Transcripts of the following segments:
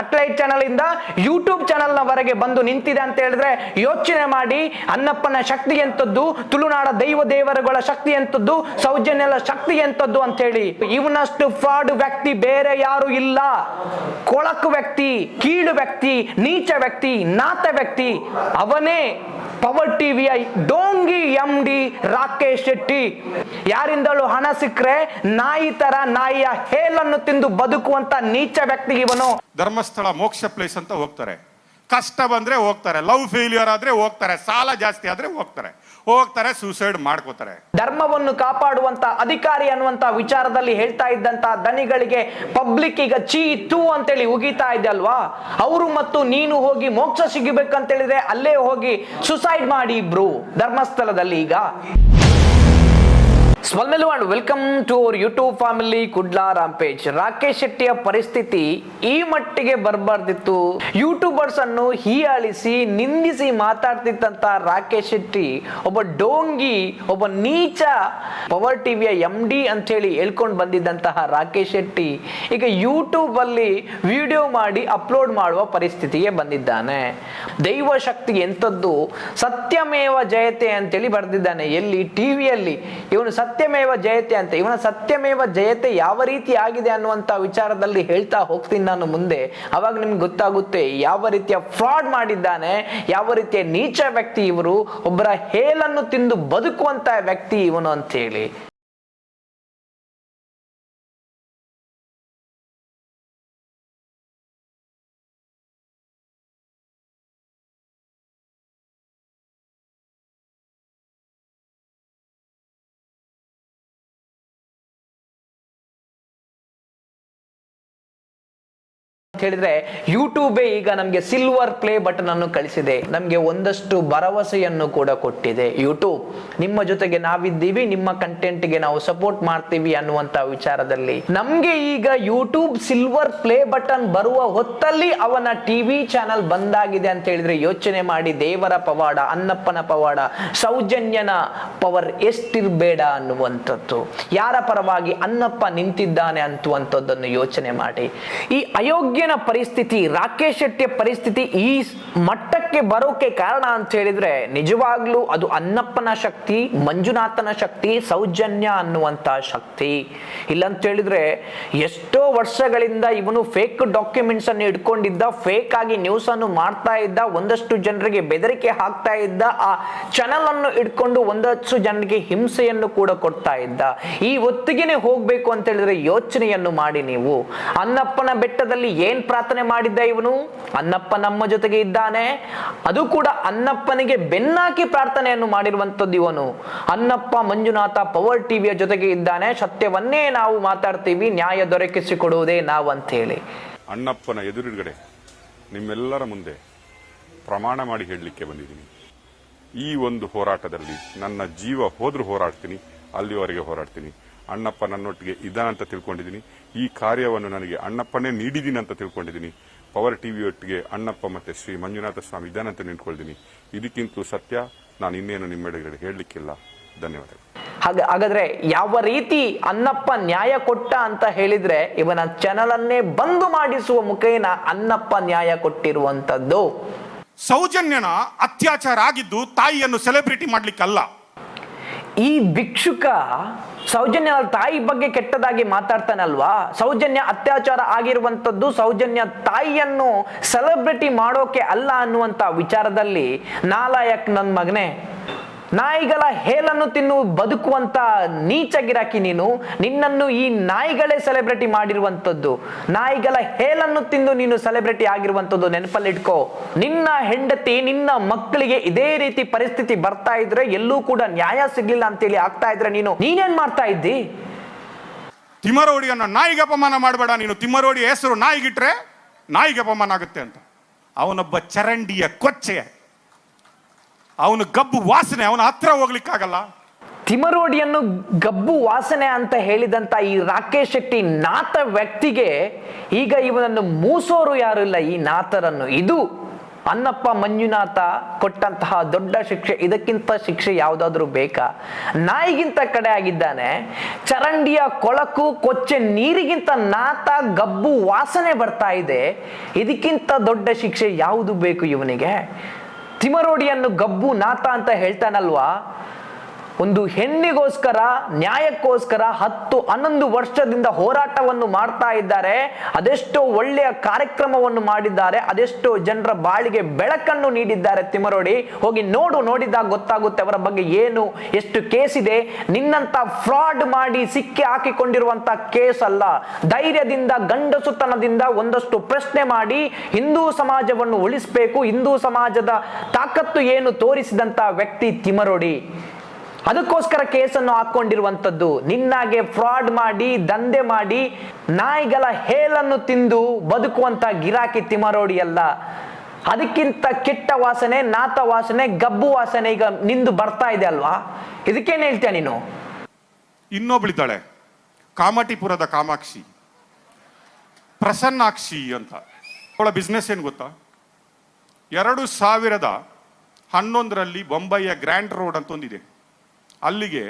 Satellite channel ಇಂದ YouTube channel ವರೆಗೆ ಬಂದು ನಿಂತಿದೆ ಅಂತ ಹೇಳಿದ್ರೆ ಯೋಚನೆ ಮಾಡಿ ಅನ್ನಪ್ಪನ ಶಕ್ತಿ ಎಂತದ್ದು ತುಳುನಾಡ ದೈವ ದೇವರುಗಳ ಶಕ್ತಿ ಎಂತದ್ದು ಸೌಜನ್ಯದ ಶಕ್ತಿ ಎಂತದ್ದು ಅಂತ ಹೇಳಿ. ಇವನಷ್ಟು ಫ್ರಾಡ್ ವ್ಯಕ್ತಿ ಬೇರೆ ಯಾರು ಇಲ್ಲ. ಕೊಳಕು ವ್ಯಕ್ತಿ, ಕೀಳು ವ್ಯಕ್ತಿ, ನೀಚ ವ್ಯಕ್ತಿ, ನಾತ ವ್ಯಕ್ತಿ, ಅವನೇ ಪವರ್ ಟಿವಿಯ ಡೋಂಗಿ ಎಂ ಡಿ ರಾಕೇಶ್ ಶೆಟ್ಟಿ ಯಾರಿಂದಲೂ ಹಣ ಸಿಕ್ಕರೆ ನಾಯಿ ತರ ನಾಯಿಯ ಹೇಲನ್ನು ತಿಂದು ಬದುಕುವಂತ ನೀಚ ವ್ಯಕ್ತಿ ಇವನು. ಧರ್ಮಸ್ಥಳ ಮೋಕ್ಷ ಪ್ಲೇಸ್ ಅಂತ ಹೋಗ್ತಾರೆ. ಕಷ್ಟ ಬಂದ್ರೆ ಹೋಗ್ತಾರೆ. ಲವ್ ಫೇಲ್ಯೂರ್ ಆದ್ರೆ ಹೋಗ್ತಾರೆ. ಸಾಲ ಜಾಸ್ತಿ ಆದ್ರೆ ಹೋಗ್ತಾರೆ. ಹೋಗ್ತಾರೆ ಸೂಸೈಡ್ ಮಾಡ್ಕೋತಾರೆ. ಧರ್ಮವನ್ನು ಕಾಪಾಡುವಂತ ಅಧಿಕಾರಿ ಅನ್ನುವಂತ ವಿಚಾರದಲ್ಲಿ ಹೇಳ್ತಾ ಇದ್ದಂತ ದನಿಗಳಿಗೆ ಪಬ್ಲಿಕ್ ಈಗ ಚೀ ಇತ್ತು ಅಂತೇಳಿ ಉಗಿತಾ ಇದೆ ಅಲ್ವಾ? ಅವರು ಮತ್ತು ನೀನು ಹೋಗಿ ಮೋಕ್ಷ ಸಿಗಬೇಕಂತೇಳಿದ್ರೆ ಅಲ್ಲೇ ಹೋಗಿ ಸುಸೈಡ್ ಮಾಡಿ ಇಬ್ರು ಧರ್ಮಸ್ಥಳದಲ್ಲಿ ಈಗ. ಸ್ಮಲ್ಮೆಲು and welcome to our YouTube family Kudla rampage Rakesh ಶೆಟ್ಟಿಯ ಪರಿಸ್ಥಿತಿ ಈ ಮಟ್ಟಿಗೆ ಬರಬಾರ್ದಿತ್ತು. ಯೂಟ್ಯೂಬರ್ಸ್ ಅನ್ನು ಹೀಯಾಳಿಸಿ, ನಿಂದಿಸಿ ಮಾತಾಡ್ತಿದ್ದಂತ ರಾಕೇಶ್ ಶೆಟ್ಟಿ, ಒಬ್ಬ ಡೋಂಗಿ, ಒಬ್ಬ ನೀಚ ಪವರ್ ಟಿವಿಯ ಎಂ ಡಿ ಅಂತ ಹೇಳಿ ಹೇಳ್ಕೊಂಡು ಬಂದಿದ್ದಂತಹ ರಾಕೇಶ್ ಶೆಟ್ಟಿ, ಈಗ ಯೂಟ್ಯೂಬ್ ಅಲ್ಲಿ ವಿಡಿಯೋ ಮಾಡಿ ಅಪ್ಲೋಡ್ ಮಾಡುವ ಪರಿಸ್ಥಿತಿಗೆ ಬಂದಿದ್ದಾನೆ. ದೈವ ಶಕ್ತಿ ಎಂಥದ್ದು ಸತ್ಯಮೇವ ಜಯತೆ ಅಂತೇಳಿ ಬರೆದಿದ್ದಾನೆ. ಎಲ್ಲಿ ಟಿವಿಯಲ್ಲಿ ಇವನು ಸತ್ಯಮೇವ ಜಯತೆ ಅಂತ. ಇವನ ಸತ್ಯಮೇವ ಜಯತೆ ಯಾವ ರೀತಿ ಆಗಿದೆ ಅನ್ನುವಂತ ವಿಚಾರದಲ್ಲಿ ಹೇಳ್ತಾ ಹೋಗ್ತೀನಿ ನಾನು ಮುಂದೆ. ಅವಾಗ ನಿಮ್ಗೆ ಗೊತ್ತಾಗುತ್ತೆ ಯಾವ ರೀತಿಯ ಫ್ರಾಡ್ ಮಾಡಿದ್ದಾನೆ, ಯಾವ ರೀತಿಯ ನೀಚ ವ್ಯಕ್ತಿ ಇವರು, ಒಬ್ಬರ ಹೇಲನ್ನು ತಿಂದು ಬದುಕುವಂತ ವ್ಯಕ್ತಿ ಇವನು ಅಂತ ಹೇಳಿ ಹೇಳಿದ್ರೆ ಯೂಟ್ಯೂಬೇ ಈಗ ನಮಗೆ ಸಿಲ್ವರ್ ಪ್ಲೇ ಬಟನ್ ಅನ್ನು ಕಳಿಸಿದೆ. ನಮಗೆ ಒಂದಷ್ಟು ಭರವಸೆಯನ್ನು ಕೂಡ ಕೊಟ್ಟಿದೆ ಯೂಟ್ಯೂಬ್. ನಿಮ್ಮ ಜೊತೆಗೆ ನಾವಿದ್ದೀವಿ, ನಿಮ್ಮ ಕಂಟೆಂಟ್ಗೆ ನಾವು ಸಪೋರ್ಟ್ ಮಾಡ್ತೀವಿ ಅನ್ನುವಂತ ವಿಚಾರದಲ್ಲಿ. ನಮ್ಗೆ ಈಗ ಯೂಟ್ಯೂಬ್ ಸಿಲ್ವರ್ ಪ್ಲೇ ಬಟನ್ ಬರುವ ಹೊತ್ತಲ್ಲಿ ಅವನ ಟಿವಿ ಚಾನಲ್ ಬಂದಾಗಿದೆ ಅಂತ ಹೇಳಿದ್ರೆ ಯೋಚನೆ ಮಾಡಿ, ದೇವರ ಪವಾಡ ಅನ್ನಪ್ಪನ ಪವಾಡ, ಸೌಜನ್ಯನ ಪವರ್ ಎಷ್ಟಿರ್ಬೇಡ ಅನ್ನುವಂಥದ್ದು. ಯಾರ ಪರವಾಗಿ ಅನ್ನಪ್ಪ ನಿಂತಿದ್ದಾನೆ ಅಂತುವಂಥದ್ದನ್ನು ಯೋಚನೆ ಮಾಡಿ. ಈ ಅಯೋಗ್ಯನ ಪರಿಸ್ಥಿತಿ, ರಾಕೇಶ್ ಶೆಟ್ಟಿಯ ಪರಿಸ್ಥಿತಿ ಈ ಮಟ್ಟಕ್ಕೆ ಬರೋಕೆ ಕಾರಣ ಅಂತ ಹೇಳಿದ್ರೆ ನಿಜವಾಗ್ಲೂ ಅದು ಅನ್ನಪ್ಪನ ಶಕ್ತಿ, ಮಂಜುನಾಥನ ಶಕ್ತಿ, ಸೌಜನ್ಯ ಅನ್ನುವಂತ ಶಕ್ತಿ. ಇಲ್ಲಂತ ಹೇಳಿದ್ರೆ ಎಷ್ಟೋ ವರ್ಷಗಳಿಂದ ಇವನು ಫೇಕ್ ಡಾಕ್ಯುಮೆಂಟ್ಸ್ ಅನ್ನು ಇಟ್ಕೊಂಡಿದ್ದ ಫೇಕ್ ಆಗಿ ನ್ಯೂಸ್ ಅನ್ನು ಮಾಡ್ತಾ ಇದ್ದ, ಒಂದಷ್ಟು ಜನರಿಗೆ ಬೆದರಿಕೆ ಹಾಕ್ತಾ ಇದ್ದ, ಆ ಚಾನಲ್ ಅನ್ನು ಇಟ್ಕೊಂಡು ಒಂದಷ್ಟು ಜನರಿಗೆ ಹಿಂಸೆಯನ್ನು ಕೂಡ ಕೊಡ್ತಾ ಇದ್ದ. ಈ ಹೊತ್ತಿಗೆನೆ ಹೋಗ್ಬೇಕು ಅಂತ ಹೇಳಿದ್ರೆ ಯೋಚನೆಯನ್ನು ಮಾಡಿ ನೀವು. ಅನ್ನಪ್ಪನ ಬೆಟ್ಟದಲ್ಲಿ ಏನ್ ಪ್ರಾರ್ಥನೆ ಮಾಡಿದ್ದ ಇವನು? ಅನ್ನಪ್ಪ ನಮ್ಮ ಜೊತೆಗೆ ಇದ್ದಾನೆ. ಅದು ಕೂಡ ಅನ್ನಪ್ಪನಿಗೆ ಬೆನ್ನಾಕಿ ಪ್ರಾರ್ಥನೆಯನ್ನು ಮಾಡಿರುವಂತದ್ದು ಇವನು. ಅನ್ನಪ್ಪ ಮಂಜುನಾಥ ಪವರ್ ಟಿವಿಯ ಜೊತೆಗೆ ಇದ್ದಾನೆ. ಸತ್ಯವನ್ನೇ ನಾವು ಮಾತಾಡ್ತೀವಿ. ನ್ಯಾಯ ದೊರಕಿಸಿಕೊಡುವುದೇ ನಾವು ಅಂತ ಹೇಳಿ ಅಣ್ಣಪ್ಪನ ಎದುರುಗಡೆ ನಿಮ್ಮೆಲ್ಲರ ಮುಂದೆ ಪ್ರಮಾಣ ಮಾಡಿ ಹೇಳಲಿಕ್ಕೆ ಬಂದಿದ್ದೀನಿ. ಈ ಒಂದು ಹೋರಾಟದಲ್ಲಿ ನನ್ನ ಜೀವ ಹೋದ್ರೂ ಹೋರಾಡ್ತೀನಿ, ಅಲ್ಲಿವರೆಗೆ ಹೋರಾಡ್ತೀನಿ. ಅಣ್ಣಪ್ಪ ನನ್ನೊಟ್ಟಿಗೆ ಇದ್ದಾನಂತ ಅಂತ ತಿಳ್ಕೊಂಡಿದ್ದೀನಿ. ಈ ಕಾರ್ಯವನ್ನು ನನಗೆ ಅಣ್ಣಪ್ಪನೇ ನೀಡಿದ್ದೀನಿ ಅಂತ ತಿಳ್ಕೊಂಡಿದ್ದೀನಿ. ಪವರ್ ಟಿವಿ ಒಟ್ಟಿಗೆ ಅಣ್ಣಪ್ಪ ಮತ್ತೆ ಶ್ರೀ ಮಂಜುನಾಥ ಸ್ವಾಮಿ ಇದ್ದಾನಂತ ಅಂತ ನಿಂತ್ಕೊಳ್ತೀನಿ. ಇದಕ್ಕಿಂತಲೂ ಸತ್ಯ ನಾನು ಇನ್ನೇನು ನಿಮ್ಮೆಡೆಗಡೆ ಹೇಳಲಿಕ್ಕಿಲ್ಲ. ಧನ್ಯವಾದಗಳು. ಹಾಗೆ ಹಾಗಾದ್ರೆ ಯಾವ ರೀತಿ ಅನ್ನಪ್ಪ ನ್ಯಾಯ ಕೊಟ್ಟ ಅಂತ ಹೇಳಿದ್ರೆ ಇವನ ಚಾನಲ್ ಅನ್ನೇ ಬಂದು ಮಾಡಿಸುವ ಮುಖೇನ ಅನ್ನಪ್ಪ ನ್ಯಾಯ ಕೊಟ್ಟಿರುವಂತದ್ದು ಸೌಜನ್ಯನ ಅತ್ಯಾಚಾರ ಆಗಿದ್ದು ತಾಯಿಯನ್ನು ಸೆಲೆಬ್ರಿಟಿ ಮಾಡ್ಲಿಕ್ಕಲ್ಲ. ಈ ಭಿಕ್ಷುಕ ಸೌಜನ್ಯ ತಾಯಿ ಬಗ್ಗೆ ಕೆಟ್ಟದಾಗಿ ಮಾತಾಡ್ತಾನಲ್ವಾ? ಸೌಜನ್ಯ ಅತ್ಯಾಚಾರ ಆಗಿರುವಂತದ್ದು ಸೌಜನ್ಯ ತಾಯಿಯನ್ನು ಸೆಲೆಬ್ರಿಟಿ ಮಾಡೋಕೆ ಅಲ್ಲ ಅನ್ನುವಂತ ವಿಚಾರದಲ್ಲಿ ನಾಲಾಯಕ್ ನನ್ನ ಮಗನೇ ನಾಯಿಗಳ ಹೇಲನ್ನು ತಿನ್ನು ಬದುಕುವಂತ ನೀಚ ಗಿರಾಕಿ ನೀನು, ನಿನ್ನನ್ನು ಈ ನಾಯಿಗಳೇ ಸೆಲೆಬ್ರಿಟಿ ಮಾಡಿರುವಂತದ್ದು ನಾಯಿಗಳ ಹೇಲನ್ನು ತಿಂದು ನೀನು ಸೆಲೆಬ್ರಿಟಿ ಆಗಿರುವಂತದ್ದು ನೆನಪಲ್ಲಿಟ್ಕೋ. ನಿನ್ನ ಹೆಂಡತಿ, ನಿನ್ನ ಮಕ್ಕಳಿಗೆ ಇದೇ ರೀತಿ ಪರಿಸ್ಥಿತಿ ಬರ್ತಾ ಇದ್ರೆ ಎಲ್ಲೂ ಕೂಡ ನ್ಯಾಯ ಸಿಗ್ಲಿಲ್ಲ ಅಂತೇಳಿ ಆಗ್ತಾ ಇದ್ರೆ ನೀನು ನೀನೇನ್ ಮಾಡ್ತಾ ಇದ್ದಿ? ತಿಮ್ಮರೋಡಿಯನ್ನು ನಾಯಿಗೆ ಅಪಮಾನ ಮಾಡಬೇಡ ನೀನು. ತಿಮ್ಮರೋಡಿ ಹೆಸರು ನಾಯಿಗಿಟ್ರೆ ನಾಯಿಗೆ ಅಪಮಾನ ಆಗುತ್ತೆ ಅಂತ. ಅವನೊಬ್ಬ ಚರಂಡಿಯ ಕೊಚ್ಚೆ. ಅವನು ಗಬ್ಬು ವಾಸನೆ, ಅವನ ಹತ್ರ ಹೋಗ್ಲಿಕ್ಕಾಗಲ್ಲ. ತಿಮರೋಡಿಯನ್ನು ಗಬ್ಬು ವಾಸನೆ ಅಂತ ಹೇಳಿದಂತ ಈ ರಾಕೇಶ್ ಶೆಟ್ಟಿ ನಾಥ ವ್ಯಕ್ತಿಗೆ ಈಗ ಇವನನ್ನು ಮೂಸೋರು ಯಾರು ಇಲ್ಲ, ಈ ನಾಥರನ್ನು. ಇದು ಅನ್ನಪ್ಪ ಮಂಜುನಾಥ ಕೊಟ್ಟಂತಹ ದೊಡ್ಡ ಶಿಕ್ಷೆ, ಇದಕ್ಕಿಂತ ಶಿಕ್ಷೆ ಯಾವುದಾದ್ರೂ ಬೇಕಾ? ನಾಯಿಗಿಂತ ಕಡೆ ಆಗಿದ್ದಾನೆ. ಚರಂಡಿಯ ಕೊಳಕು, ಕೊಚ್ಚೆ ನೀರಿಗಿಂತ ನಾತ ಗಬ್ಬು ವಾಸನೆ ಬರ್ತಾ ಇದೆ. ಇದಕ್ಕಿಂತ ದೊಡ್ಡ ಶಿಕ್ಷೆ ಯಾವುದು ಬೇಕು ಇವನಿಗೆ? ತಿಮರೋಡಿಯನ್ನು ಗಬ್ಬು ನಾಥ ಅಂತ ಹೇಳ್ತಾನಲ್ವಾ? ಒಂದು ಹೆಣ್ಣಿಗೋಸ್ಕರ, ನ್ಯಾಯಕ್ಕೋಸ್ಕರ ಹತ್ತು ಹನ್ನೊಂದು ವರ್ಷದಿಂದ ಹೋರಾಟವನ್ನು ಮಾಡ್ತಾ ಇದ್ದಾರೆ. ಅದೆಷ್ಟೋ ಒಳ್ಳೆಯ ಕಾರ್ಯಕ್ರಮವನ್ನು ಮಾಡಿದ್ದಾರೆ. ಅದೆಷ್ಟೋ ಜನರ ಬಾಳಿಗೆ ಬೆಳಕನ್ನು ನೀಡಿದ್ದಾರೆ ತಿಮರೋಡಿ ಹೋಗಿ ನೋಡು, ನೋಡಿದಾಗ ಗೊತ್ತಾಗುತ್ತೆ ಅವರ ಬಗ್ಗೆ ಏನು, ಎಷ್ಟು ಕೇಸ್ ಇದೆ. ನಿನ್ನಂತ ಫ್ರಾಡ್ ಮಾಡಿ ಸಿಕ್ಕಿ ಹಾಕಿಕೊಂಡಿರುವಂತ ಕೇಸ್ ಅಲ್ಲ. ಧೈರ್ಯದಿಂದ, ಗಂಡಸುತನದಿಂದ ಒಂದಷ್ಟು ಪ್ರಶ್ನೆ ಮಾಡಿ ಹಿಂದೂ ಸಮಾಜವನ್ನು ಉಳಿಸಬೇಕು. ಹಿಂದೂ ಸಮಾಜದ ತಾಕತ್ತು ಏನು ತೋರಿಸಿದಂತ ವ್ಯಕ್ತಿ ತಿಮರೋಡಿ ಅದಕ್ಕೋಸ್ಕರ ಕೇಸನ್ನು ಹಾಕೊಂಡಿರುವಂತದ್ದು ನಿನ್ನಾಗೆ ಫ್ರಾಡ್ ಮಾಡಿ, ದಂಧೆ ಮಾಡಿ, ನಾಯಿಗಳ ಹೇಲನ್ನು ತಿಂದು ಬದುಕುವಂತ ಗಿರಾಕಿ ತಿಮರೋಡಿ ಅಲ್ಲ. ಅದಕ್ಕಿಂತ ಕೆಟ್ಟ ವಾಸನೆ, ನಾತ ವಾಸನೆ, ಗಬ್ಬು ವಾಸನೆ ಈಗ ನಿಂದು ಬರ್ತಾ ಇದೆ ಅಲ್ವಾ? ಇದಕ್ಕೇನು ಹೇಳ್ತೀಯ ನೀನು? ಇನ್ನೊಬ್ಳಿದ್ದಾಳೆ. ಕಾಮಟಿಪುರದ ಕಾಮಾಕ್ಷಿ. ಪ್ರಸನ್ನಾಕ್ಷಿ ಅಂತ. ಅವಳ ಬಿಸ್ನೆಸ್ ಏನು ಗೊತ್ತಾ? ಎರಡು ಸಾವಿರದ ಹನ್ನೊಂದರಲ್ಲಿ ಬೊಂಬೈಯ ಗ್ರ್ಯಾಂಡ್ ರೋಡ್ ಅಂತ ಒಂದಿದೆ. ಅಲ್ಲಿಗೆ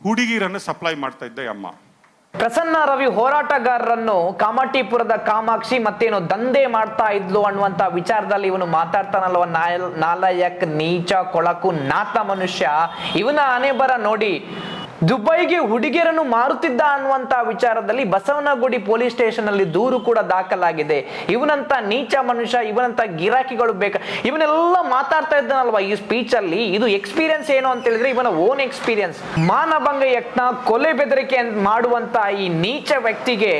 ಹುಡುಗಿರನ್ನು ಸಪ್ಲೈ ಮಾಡ್ತಾ ಇದ್ದ ಅಮ್ಮ. ಪ್ರಸನ್ನ ರವಿ ಹೋರಾಟಗಾರರನ್ನು ಕಾಮಾಟಿಪುರದ ಕಾಮಾಕ್ಷಿ ಮತ್ತೇನು ದಂಧೆ ಮಾಡ್ತಾ ಇದ್ಲು ಅನ್ನುವಂತ ವಿಚಾರದಲ್ಲಿ ಇವನು ಮಾತಾಡ್ತಾನಲ್ವ ನಾಲಯಕ್, ನೀಚ, ಕೊಳಕು ನಾತ ಮನುಷ್ಯ, ಇವನ ಹಣೆಬರ ನೋಡಿ ದುಬೈಗೆ ಹುಡುಗಿಯರನ್ನು ಮಾರುತ್ತಿದ್ದ ಅನ್ನುವಂತ ವಿಚಾರದಲ್ಲಿ ಬಸವನಗುಡಿ ಪೊಲೀಸ್ ಸ್ಟೇಷನ್ ಅಲ್ಲಿ ದೂರು ಕೂಡ ದಾಖಲಾಗಿದೆ. ಇವನಂತ ನೀಚ ಮನುಷ್ಯ, ಇವನಂತ ಗಿರಾಕಿಗಳು ಬೇಕ ಇವನೆಲ್ಲ ಮಾತಾಡ್ತಾ ಇದ್ದಾನಲ್ವಾ ಈ ಸ್ಪೀಚ್ ಅಲ್ಲಿ? ಇದು ಎಕ್ಸ್ಪೀರಿಯನ್ಸ್ ಏನು ಅಂತ ಹೇಳಿದ್ರೆ ಇವನ ಓನ್ ಎಕ್ಸ್ಪೀರಿಯನ್ಸ್ ಮಾನಭಂಗ ಯತ್ನ ಕೊಲೆ ಬೆದರಿಕೆ ಮಾಡುವಂತ ಈ ನೀಚ ವ್ಯಕ್ತಿಗೆ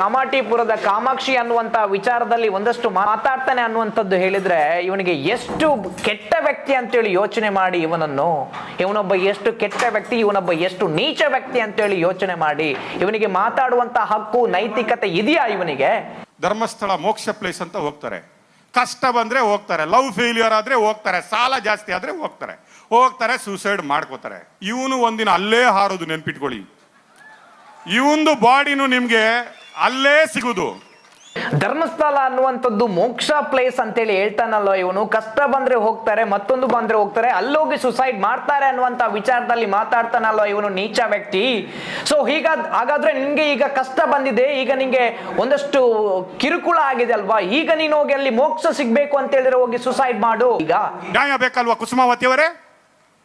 ಕಾಮಾಟಿಪುರದ ಕಾಮಾಕ್ಷಿ ಅನ್ನುವಂತ ವಿಚಾರದಲ್ಲಿ ಒಂದಷ್ಟು ಮಾತಾಡ್ತಾನೆ ಅನ್ನುವಂಥದ್ದು ಹೇಳಿದ್ರೆ ಇವನಿಗೆ ಎಷ್ಟು ಕೆಟ್ಟ ವ್ಯಕ್ತಿ ಅಂತೇಳಿ ಯೋಚನೆ ಮಾಡಿ ಇವನನ್ನು. ಇವನೊಬ್ಬ ಎಷ್ಟು ಕೆಟ್ಟ ವ್ಯಕ್ತಿ, ಇವನೊಬ್ಬ ಎಷ್ಟು ನೀಚ ವ್ಯಕ್ತಿ ಅಂತೇಳಿ ಯೋಚನೆ ಮಾಡಿ. ಇವನಿಗೆ ಮಾತಾಡುವಂತ ಹಕ್ಕು, ನೈತಿಕತೆ ಇದೆಯಾ ಇವನಿಗೆ? ಧರ್ಮಸ್ಥಳ ಮೋಕ್ಷ ಪ್ಲೇಸ್ ಅಂತ ಹೋಗ್ತಾರೆ. ಕಷ್ಟ ಬಂದರೆ ಹೋಗ್ತಾರೆ, ಲವ್ ಫೇಲ್ಯೂರ್ ಆದರೆ ಹೋಗ್ತಾರೆ, ಸಾಲ ಜಾಸ್ತಿ ಆದರೆ ಹೋಗ್ತಾರೆ. ಹೋಗ್ತಾರೆ ಸೂಸೈಡ್ ಮಾಡ್ಕೋತಾರೆ. ಇವನು ಒಂದಿನ ಅಲ್ಲೇ ಹಾರೋದು ನೆನ್ಪಿಟ್ಕೊಳ್ಳಿ. ಇವಂದು ಬಾಡಿನೂ ನಿಮಗೆ ಅಲ್ಲೇ ಸಿಗುದು. ಧರ್ಮಸ್ಥಳ ಅನ್ನುವಂಥದ್ದು ಮೋಕ್ಷ ಪ್ಲೇಸ್ ಅಂತೇಳಿ ಹೇಳ್ತಾನಲ್ಲ ಇವನು. ಕಷ್ಟ ಬಂದ್ರೆ ಹೋಗ್ತಾರೆ, ಮತ್ತೊಂದು ಬಂದ್ರೆ ಹೋಗ್ತಾರೆ. ಅಲ್ಲೋಗಿ ಸುಸೈಡ್ ಮಾಡ್ತಾರೆ ಅನ್ನುವಂತ ವಿಚಾರದಲ್ಲಿ ಮಾತಾಡ್ತಾನಲ್ಲ ಇವನು ನೀಚ ವ್ಯಕ್ತಿ. ಸೊ ಹೀಗ ಹಾಗಾದ್ರೆ ನಿನ್ಗೆ ಈಗ ಕಷ್ಟ ಬಂದಿದೆ, ಈಗ ನಿಂಗೆ ಒಂದಷ್ಟು ಕಿರುಕುಳ ಆಗಿದೆ ಅಲ್ವಾ? ಈಗ ನೀನು ಹೋಗಿ ಅಲ್ಲಿ ಮೋಕ್ಷ ಸಿಗ್ಬೇಕು ಅಂತ ಹೇಳಿದ್ರೆ ಹೋಗಿ ಸುಸೈಡ್ ಮಾಡು. ಈಗ ನ್ಯಾಯ ಬೇಕಲ್ವಾ ಕುಸುಮಾವತಿ ಅವರೇ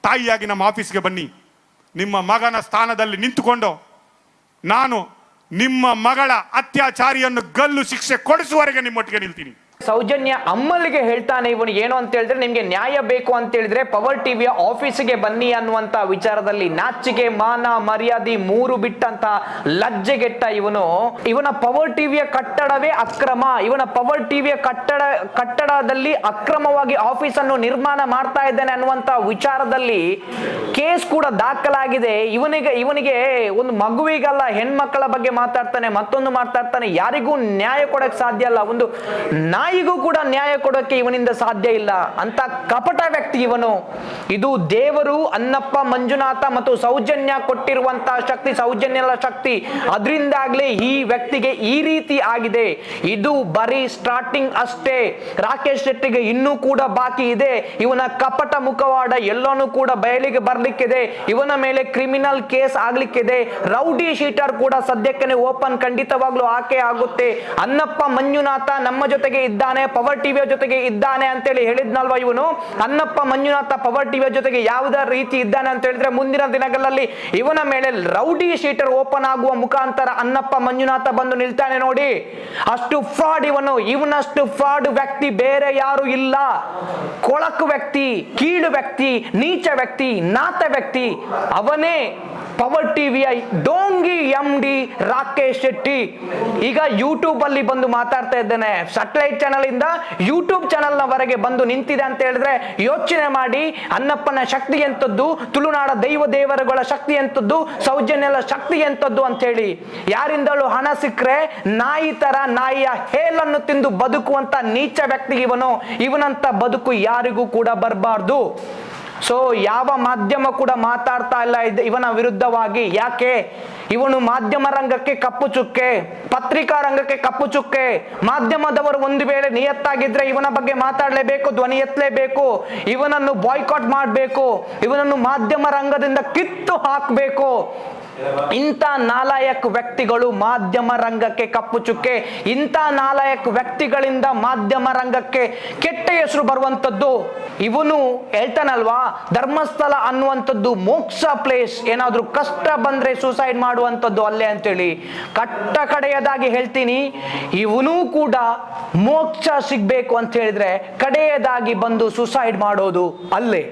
ತಾಯಿಯಾಗಿ ನಮ್ಮ ಆಫೀಸ್ಗೆ ಬನ್ನಿ. ನಿಮ್ಮ ಮಗನ ಸ್ಥಾನದಲ್ಲಿ ನಿಂತುಕೊಂಡು ನಾನು ನಿಮ್ಮ ಮಗಳ ಅತ್ಯಾಚಾರಿಯನ್ನು ಗಲ್ಲು ಶಿಕ್ಷೆ ಕೊಡಿಸುವವರೆಗೆ ನಿಮ್ಮೊಟ್ಟಿಗೆ ನಿಲ್ತೀನಿ. ಸೌಜನ್ಯ ಅಮ್ಮಲಿಗೆ ಹೇಳ್ತಾನೆ ಇವನು ಏನು ಅಂತ ಹೇಳಿದ್ರೆ, ನಿಮ್ಗೆ ನ್ಯಾಯ ಬೇಕು ಅಂತ ಹೇಳಿದ್ರೆ ಪವರ್ ಟಿವಿಯ ಆಫೀಸಿಗೆ ಬನ್ನಿ ಅನ್ನುವಂತ ವಿಚಾರದಲ್ಲಿ ನಾಚಿಕೆ, ಮಾನ, ಮರ್ಯಾದೆ ಮೂರು ಬಿಟ್ಟಂತ ಲಜ್ಜೆಗೆಟ್ಟ ಇವನು. ಇವನ ಪವರ್ ಟಿವಿಯ ಕಟ್ಟಡವೇ ಅಕ್ರಮ. ಇವನ ಪವರ್ ಟಿವಿಯ ಕಟ್ಟಡ, ಕಟ್ಟಡದಲ್ಲಿ ಅಕ್ರಮವಾಗಿ ಆಫೀಸ್ ಅನ್ನು ನಿರ್ಮಾಣ ಮಾಡ್ತಾ ಇದ್ದಾನೆ ಅನ್ನುವಂತ ವಿಚಾರದಲ್ಲಿ ಕೇಸ್ ಕೂಡ ದಾಖಲಾಗಿದೆ. ಇವನಿಗೆ ಇವನಿಗೆ ಒಂದು ಮಗುವಿಗಲ್ಲ, ಹೆಣ್ಮಕ್ಕಳ ಬಗ್ಗೆ ಮಾತಾಡ್ತಾನೆ, ಮತ್ತೊಂದು ಮಾತಾಡ್ತಾನೆ. ಯಾರಿಗೂ ನ್ಯಾಯ ಕೊಡಕ್ ಸಾಧ್ಯ ಅಲ್ಲ. ಒಂದು ನಾಯಿಗೂ ಕೂಡ ನ್ಯಾಯ ಕೊಡೋಕೆ ಇವನಿಂದ ಸಾಧ್ಯ ಇಲ್ಲ ಅಂತ ಕಪಟ ವ್ಯಕ್ತಿ ಇವನು. ಇದು ದೇವರು ಅನ್ನಪ್ಪ ಮಂಜುನಾಥ ಮತ್ತು ಸೌಜನ್ಯ ಕೊಟ್ಟಿರುವಂತಹ ಶಕ್ತಿ ಸೌಜನ್ಯ ಶಕ್ತಿ. ಅದರಿಂದಾಗ್ಲೇ ಈ ವ್ಯಕ್ತಿಗೆ ಈ ರೀತಿ ಆಗಿದೆ. ಇದು ಬರೀ ಸ್ಟಾರ್ಟಿಂಗ್ ಅಷ್ಟೇ. ರಾಕೇಶ್ ಶೆಟ್ಟಿಗೆ ಇನ್ನೂ ಕೂಡ ಬಾಕಿ ಇದೆ. ಇವನ ಕಪಟ ಮುಖವಾಡ ಎಲ್ಲೋನು ಕೂಡ ಬಯಲಿಗೆ ಬರ್ಲಿಕ್ಕಿದೆ. ಇವನ ಮೇಲೆ ಕ್ರಿಮಿನಲ್ ಕೇಸ್ ಆಗ್ಲಿಕ್ಕಿದೆ. ರೌಡಿ ಶೀಟರ್ ಕೂಡ ಸದ್ಯಕ್ಕೆ ಓಪನ್ ಖಂಡಿತವಾಗ್ಲೂ ಆಕೆ ಆಗುತ್ತೆ. ಅನ್ನಪ್ಪ ಮಂಜುನಾಥ ನಮ್ಮ ಜೊತೆಗೆ ಇದ್ದಾನೆ, ಪವರ್ ಟಿವಿಯ ಜೊತೆಗೆ ಇದ್ದಾನೆ ಅಂತೇಳಿ ಹೇಳಿದ್ನಲ್ವ ಇವನು? ಅನ್ನಪ್ಪ ಮಂಜುನಾಥ ಪವರ್ ಟಿವಿಯ ಜೊತೆಗೆ ಯಾವುದೇ ರೀತಿ ಇದ್ದಾನೆ ಅಂತ ಹೇಳಿದ್ರೆ ಮುಂದಿನ ದಿನಗಳಲ್ಲಿ ಇವನ ಮೇಲೆ ರೌಡಿ ಶೀಟರ್ ಓಪನ್ ಆಗುವ ಮುಖಾಂತರ ಅನ್ನಪ್ಪ ಮಂಜುನಾಥ ಬಂದು ನಿಲ್ತಾನೆ ನೋಡಿ. ಅಷ್ಟು ಫ್ರಾಡ್ ಇವನು. ಇವನಷ್ಟು ಫ್ರಾಡ್ ವ್ಯಕ್ತಿ ಬೇರೆ ಯಾರು ಇಲ್ಲ. ಕೊಳಕು ವ್ಯಕ್ತಿ, ಕೀಳು ವ್ಯಕ್ತಿ, ನೀಚ ವ್ಯಕ್ತಿ, ನಾತ ವ್ಯಕ್ತಿ, ಅವನೇ ಪವರ್ ಟಿವಿಯ ಡೋಂಗಿ ಎಂ ಡಿ ರಾಕೇಶ್ ಶೆಟ್ಟಿ ಈಗ ಯೂಟ್ಯೂಬ್ ಅಲ್ಲಿ ಬಂದು ಮಾತಾಡ್ತಾ ಇದ್ದೇನೆ. ಸಟಲೈಟ್ ಚಾನಲ್ ಇಂದ ಯೂಟ್ಯೂಬ್ ಚಾನಲ್ ವರೆಗೆ ಬಂದು ನಿಂತಿದೆ ಅಂತ ಹೇಳಿದ್ರೆ ಯೋಚನೆ ಮಾಡಿ ಅನ್ನಪ್ಪನ ಶಕ್ತಿ ಎಂತದ್ದು? ತುಳುನಾಡ ದೈವ ದೇವರುಗಳ ಶಕ್ತಿ ಎಂತದ್ದು? ಸೌಜನ್ಯಲ ಶಕ್ತಿ ಎಂತದ್ದು ಅಂತ ಹೇಳಿ. ಯಾರಿಂದಲೂ ಹಣ ಸಿಕ್ಕರೆ ನಾಯಿ ತರ ನಾಯಿಯ ಹೇಲನ್ನು ತಿಂದು ಬದುಕುವಂತ ನೀಚ ವ್ಯಕ್ತಿ ಇವನು. ಇವನಂತ ಬದುಕು ಯಾರಿಗೂ ಕೂಡ ಬರಬಾರ್ದು. ಸೊ ಯಾವ ಮಾಧ್ಯಮ ಕೂಡ ಮಾತಾಡ್ತಾ ಇಲ್ಲ ಇವನ ವಿರುದ್ಧವಾಗಿ. ಯಾಕೆ? ಇವನು ಮಾಧ್ಯಮ ರಂಗಕ್ಕೆ ಕಪ್ಪು ಚುಕ್ಕೆ, ಪತ್ರಿಕಾ ರಂಗಕ್ಕೆ ಕಪ್ಪು ಚುಕ್ಕೆ. ಮಾಧ್ಯಮದವರು ಒಂದು ವೇಳೆ ನಿಯತ್ತಾಗಿದ್ರೆ ಇವನ ಬಗ್ಗೆ ಮಾತಾಡಲೇಬೇಕು, ಧ್ವನಿ ಎತ್ತಲೇಬೇಕು, ಇವನನ್ನು ಬಾಯ್ಕಾಟ್ ಮಾಡಬೇಕು, ಇವನನ್ನು ಮಾಧ್ಯಮ ರಂಗದಿಂದ ಕಿತ್ತು ಹಾಕಬೇಕು. ಇಂಥ ನಾಲಾಯಕ್ ವ್ಯಕ್ತಿಗಳು ಮಾಧ್ಯಮ ರಂಗಕ್ಕೆ ಕಪ್ಪು ಚುಕ್ಕೆ, ಇಂಥ ನಾಲಾಯಕ್ ವ್ಯಕ್ತಿಗಳಿಂದ ಮಾಧ್ಯಮ ರಂಗಕ್ಕೆ ಕೆಟ್ಟ ಹೆಸರು ಬರುವಂತದ್ದು ಇವನು ಹೇಳ್ತಾನಲ್ವಾ, ಧರ್ಮಸ್ಥಳ ಅನ್ನುವಂಥದ್ದು ಮೋಕ್ಷ ಪ್ಲೇಸ್ ಏನಾದರೂ ಕಷ್ಟ ಬಂದ್ರೆ ಸೂಸೈಡ್ ಮಾಡುವಂಥದ್ದು ಅಲ್ಲೇ ಅಂತೇಳಿ ಕಟ್ಟ ಕಡೆಯದಾಗಿ ಹೇಳ್ತೀನಿ. ಇವನು ಕೂಡ ಮೋಕ್ಷ ಸಿಗ್ಬೇಕು ಅಂತ ಹೇಳಿದ್ರೆ ಕಡೆಯದಾಗಿ ಬಂದು ಸೂಸೈಡ್ ಮಾಡೋದು ಅಲ್ಲೇ.